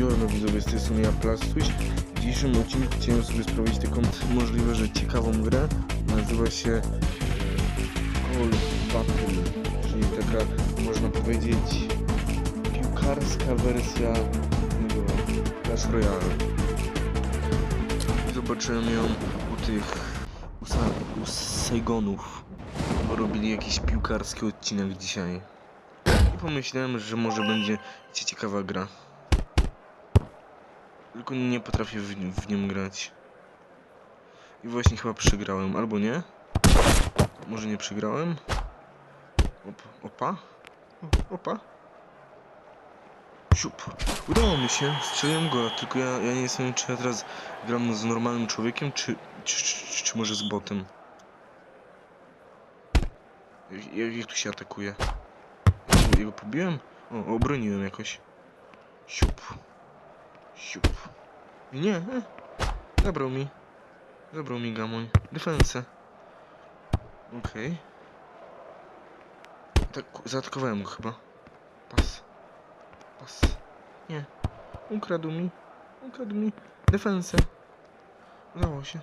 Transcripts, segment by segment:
Buongiorno widzowie, z tej strony ja Plastuś. W dzisiejszym odcinku chciałem sobie sprawdzić taką możliwe, że ciekawą grę. Nazywa się Call Battle, czyli taka, można powiedzieć, piłkarska wersja Clash Royale. Zobaczyłem ją u tych, u, Sa- u Saigonów, robili jakiś piłkarski odcinek dzisiaj. I pomyślałem, że może będzie ci ciekawa gra. Tylko nie potrafię w, w nim grać. I właśnie chyba przegrałem, albo nie? Może nie przegrałem? Op, opa? Opa? Siup. Udało mi się, strzeliłem gola, tylko ja, ja nie jestem czy ja teraz gram z normalnym człowiekiem, czy, czy, czy, czy może z botem. Jak, jak, jak tu się atakuje? Jego pobiłem? O, obroniłem jakoś. Siup. Siup. Nie, e. Zabrał mi. Zabrał mi gamoń. Defense. Okej. Tak, zaatakowałem go chyba. Pas. Pas. Nie. Ukradł mi. Ukradł mi. Defense. Udało się.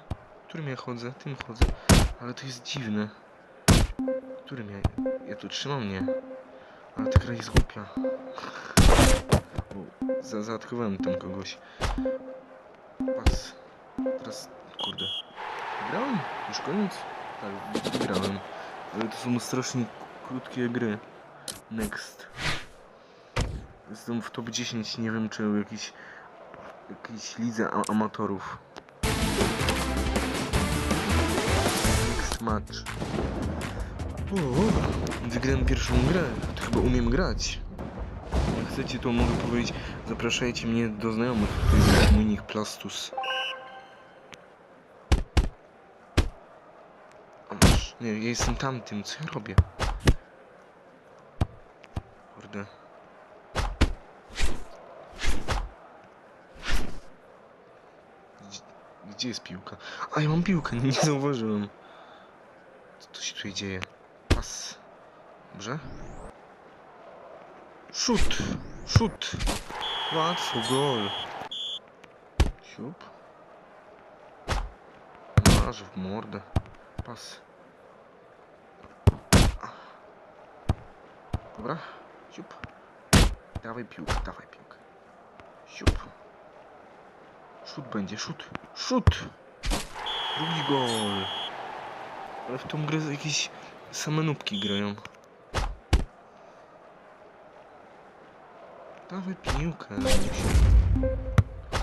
Którym ja chodzę? Tym chodzę. Ale to jest dziwne. Którym ja... Ja tu trzymam? Nie. Ale ta gra jest głupia. Bo za zaatakowałem tam kogoś. Pas. Teraz, kurde. Grałem? Już koniec? Tak, grałem. Ale to są strasznie krótkie gry. Next. Jestem w top 10, nie wiem czy jakiś jakiejś lidze a- amatorów. Next match. O, wygrałem pierwszą grę. To chyba umiem grać. Mnie do znajomych. To jest mój nick Plastus. A masz, nie, ja jestem tamtym, co ja robię? Kurde. Gdzie, gdzie jest piłka? A, ja mam piłkę, nie zauważyłem. Co tu się tutaj dzieje? Pas. Dobrze? Szut! Szut! Łatwo, gol! Siup. Masz w mordę. Pas. Dobra. Siup. Dawaj piłkę, dawaj piłkę. Siup. Szut będzie, szut. Szut! Drugi gol. Ale w tą grę jakieś same nubki grają. Dawaj piłkę.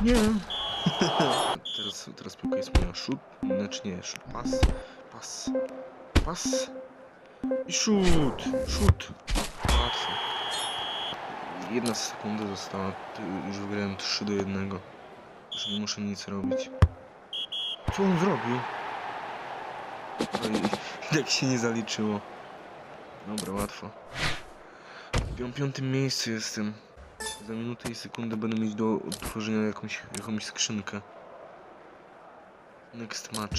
Nie. teraz, teraz piłka jest moja. Szut, znaczy nie, szut, pas, pas, pas. I szut, szut. Łatwo. Jedna sekunda została. Już wygrałem 3 do 1. Już nie muszę nic robić. Co on zrobił? Oj, jak się nie zaliczyło. Dobra, łatwo. W pią- piątym miejscu jestem. Za minutę i sekundę będę mieć do otworzenia jakąś, jakąś skrzynkę. Next match.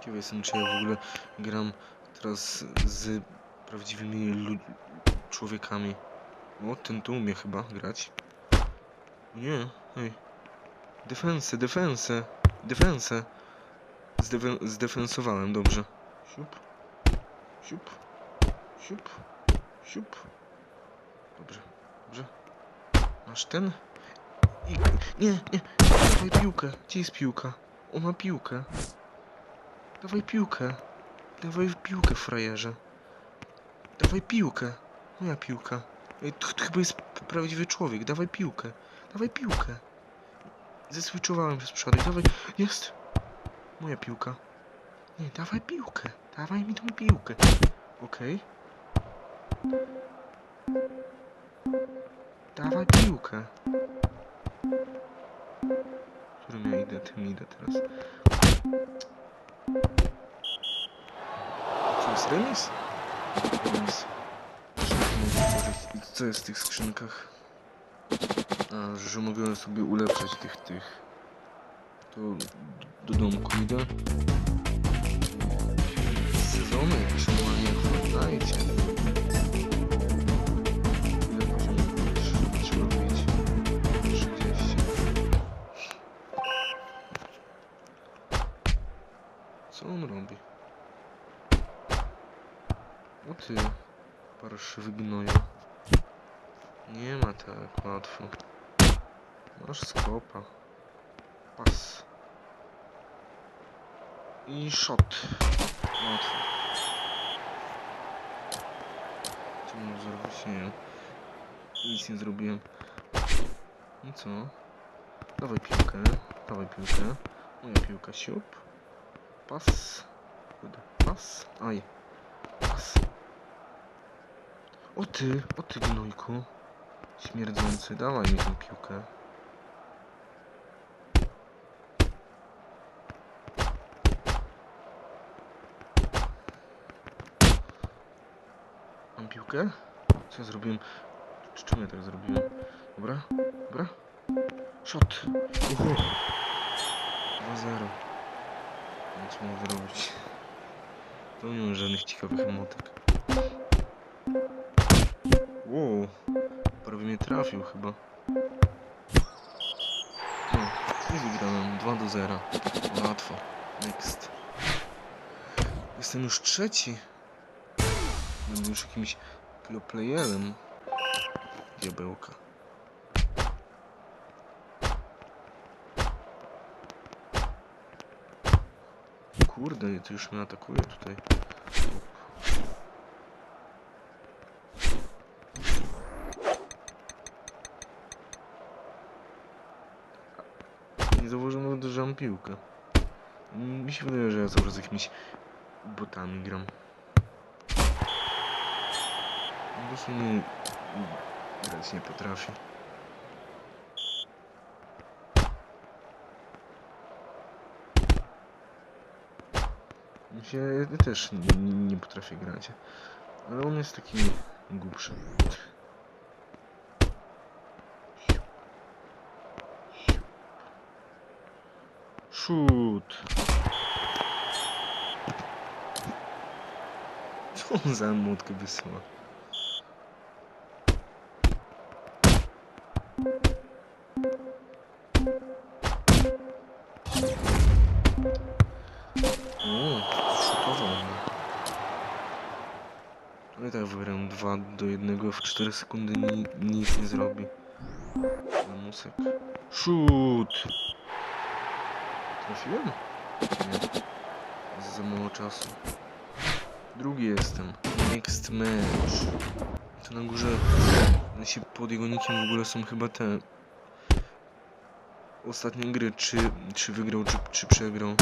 Ciekaw jestem, czy ja w ogóle gram teraz z prawdziwymi człowiekami. O, ten tu umie chyba grać. Nie, ej. Defense, defense, defense. Zdefen zdefensowałem, dobrze. Siup, siup, siup, siup. Dobrze, dobrze. Masz ten? I... Nie, nie, dawaj piłkę. Gdzie jest piłka? On ma piłkę. Dawaj piłkę. Dawaj piłkę, frajerze. Dawaj piłkę. Moja piłka. Ej, to, to chyba jest prawdziwy człowiek. Dawaj piłkę. Dawaj piłkę. Zeswitchowałem przez przypadek. Dawaj. Jest. Moja piłka. Nie, dawaj piłkę. Dawaj mi tą piłkę. Okej. Dawaj piłkę. Którym ja idę? Tym idę teraz. Co jest remis? Remis. Co jest w tych skrzynkach? A, że mogę sobie ulepszać tych, tych. To do domku idę. Sezony normalnie jak w Fortnite. Parszywy gnoju. Nie ma tak łatwo. Masz skopa. Pas. I shot. Łatwo. Co mam zrobić? Nie. Nic nie zrobiłem. I co? Dawaj piłkę. Dawaj piłkę. Moja piłka siup. Pas. Pas. Aj. Pas. O ty, o ty gnojku. Śmierdzący, dawaj mi tę piłkę. Mam piłkę? Co ja zrobiłem? Czy czym ja tak zrobiłem? Dobra, dobra. Shot. Uhu. 2-0. No co mam zrobić? To nie ma żadnych ciekawych emotek. Wow. Prawie mnie trafił chyba. No, i wygrałem 2 do 0. Łatwo. Next. Jestem już trzeci. Będę już jakimś pro playerem. Diabełka. Kurde, to już mnie atakuje tutaj. Nie piłkę. Mi się wydaje, że ja cały czas jakimiś botami gram. Prostu nie... grać nie potrafię. Ja też nie, nie, nie potrafię grać. Ale on jest taki głupszy. Shoot. Co za młotkę wysyła? O. No i tak wygram 2 do 1 w 4 sekundy ni nic nie zrobi. Lamusek. Shoot! Trafiłem? Nie. Za mało czasu. Drugi jestem. Next match. To na górze się pod jego nickiem w ogóle są chyba te ostatnie gry, czy, czy wygrał, czy, czy przegrał.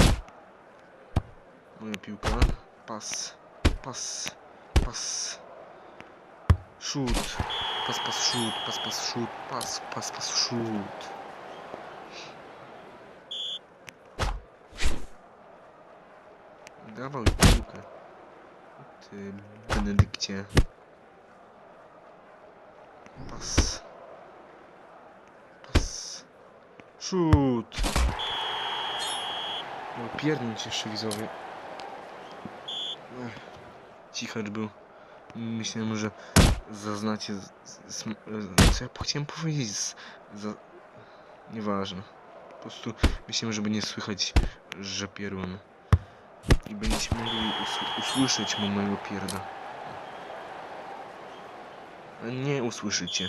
Moja piłka. Pas. Pas. Pas. Shoot. Pas, pas, shoot. Pas, pas, shoot. Pas, pas, pas, shoot. Dawaj piłkę. Ty Benedykcie. Pas. Pas. Shoot. No pierdnąć jeszcze widzowie. Cichacz był. Myślałem, że zaznacie... Z, z, z, co ja chciałem powiedzieć? Z, za, nieważne. Po prostu myślałem, żeby nie słychać, że pierłem. I będziecie mogli us usłyszeć mojego pierda. Nie usłyszycie,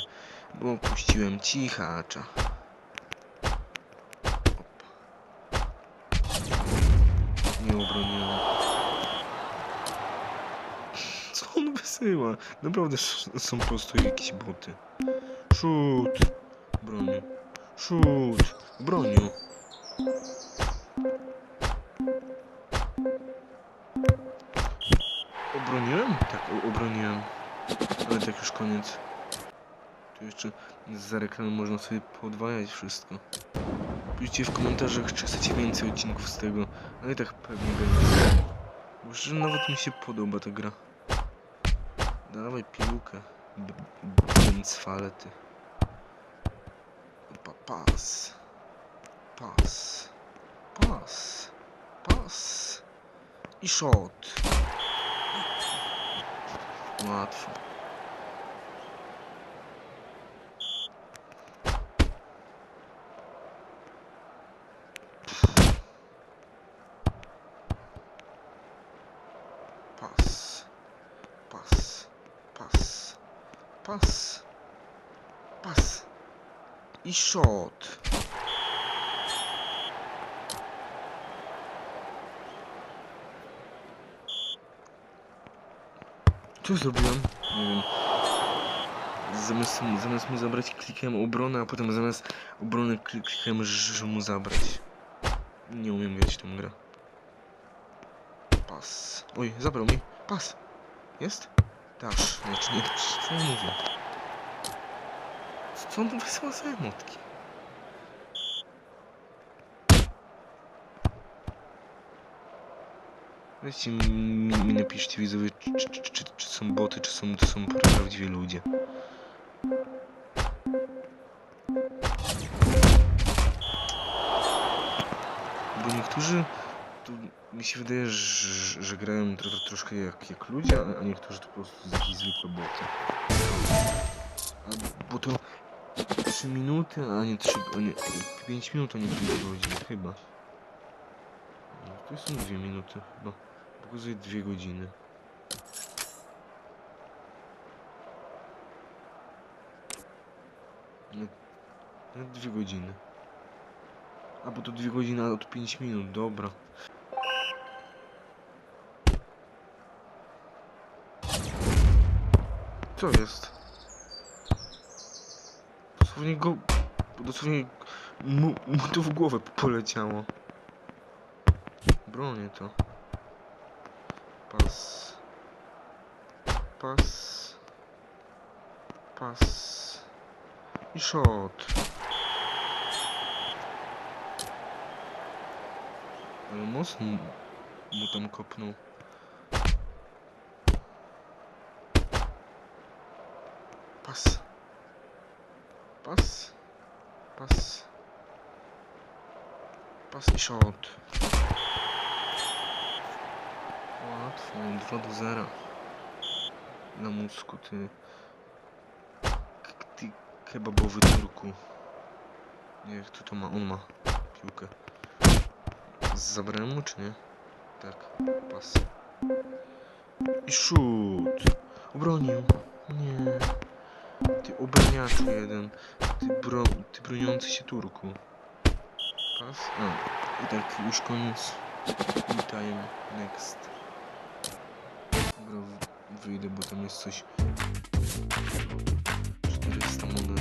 bo puściłem cichacza. Nie obroniłem. Co on wysyła? Naprawdę są po prostu jakieś boty. Shoot! Broniu. Shoot! Broniu. Koniec. Tu jeszcze za reklamę można sobie podwajać wszystko. Piszcie w komentarzach, czy chcecie więcej odcinków z tego. Ale i tak pewnie będzie. Bo nawet mi się podoba ta gra. Dawaj piłkę. Więc falety. Pa pas. Pas. Pas. Pas. I shot. Łatwo. Pas. Pas. Pas. Pas. Pas. I shot. Co zrobiłem? Nie wiem. Zamiast, zamiast mu zabrać klikłem obronę, a potem zamiast obrony klik- klikłem, żeby mu zabrać. Nie umiem grać tą grę. Pas. Oj, zabrał mi. Pas. Jest? Dasz. Znaczy nie. Co ja mówię? Co on wysyła za emotki? Weźcie mi, mi, napiszcie widzowie, czy, czy, czy, czy są boty, czy są, to są prawdziwi ludzie. Bo niektórzy, tu mi się wydaje, że, że grają tro, tro, troszkę jak, jak ludzie, a- a niektórzy to po prostu jakieś zwykłe boty. A, bo to 3 minuty, a nie 3, a nie 5 minut, a nie 5 godzin, chyba. No, to są 2 minuty chyba. Pokazuje 2 godziny. No, no 2 godziny. A bo to 2 godziny, to 5 minut, dobra. Co jest? Dosłownie go... Dosłownie mu, mu to w głowę poleciało. Bronię to. Pas. Pas. Pas. I shot. Ale mocno mu tam kopnął. Pas. Pas. Pas. Pas i shot. Łatwo, 2 do 0. Na mózgu, ty. Ty kebabowy turku. Nie, kto to ma? On ma piłkę. Zabrałem mu, czy nie? Tak, pas. I shoot! Obronił. Nie. Ty obroniaczu jeden. Ty, bro, ty broniący się turku. Pas? A, i tak już koniec. Witajmy. Next. Dobra, wyjdę, bo tam jest coś. 400 monet.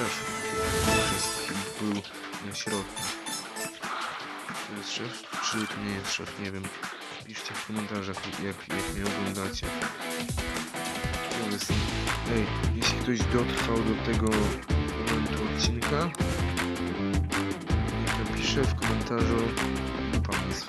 Szef wszystkich był na środku. To jest szef? Czy to nie jest szef? Nie wiem. Piszcie w komentarzach, jak, jak mnie oglądacie. Ja. Ej, jeśli ktoś dotrwał do tego momentu odcinka, niech napisze w komentarzu Papis.